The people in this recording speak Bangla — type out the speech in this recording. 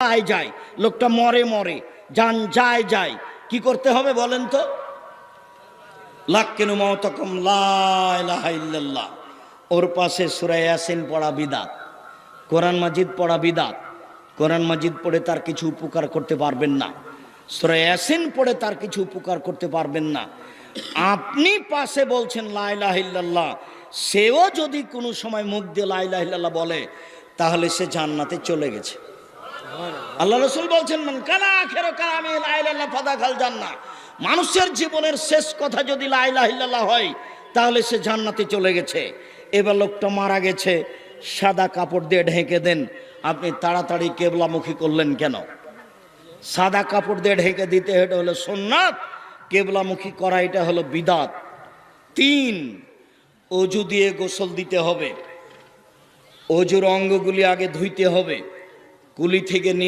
যায় যায়, লোকটা মরে মরে, যান যায় যায়। কি করতে হবে বলেন তো? লাক্কেনু মতকম লাহ ওর পাশে সুরাই ইয়াসিন পড়া বিদাত। কোরআন মাজিদ পড়া বিদাত। কোরআন মাজিদ পড়ে তার কিছু উপকার করতে পারবেন না। সুরাই ইয়াসিন পড়ে তার কিছু উপকার করতে পারবেন না। আপনি পাশে বলছেন লাইলাহিল্লাহ সেও যদি কোনো সময় মুখ দিয়ে লাইলাহিল্লাহ বলে, তাহলে সে জান্নাতে চলে গেছে। আল্লাহ রসুল বলছেন, মান কালা আখেরো কালামে মানুষের জীবনের শেষ কথা যদি লাইলাহিল্লাহ হয়, তাহলে সে জান্নাতে চলে গেছে। এবার লোকটা মারা গেছে, সাদা কাপড় দিয়ে ঢেকে দেন। আপনি তাড়াতাড়ি কেবলামুখী করলেন কেন? সাদা কাপড় দিয়ে ঢেকে দিতে এটা হলো সোননাথ কেবলামুখী করা এটা হলো বিদাত। তিন, অজু দিয়ে গোসল দিতে হবে। অজুর অঙ্গগুলি আগে ধুইতে হবে। কুলি থেকে নিয়ে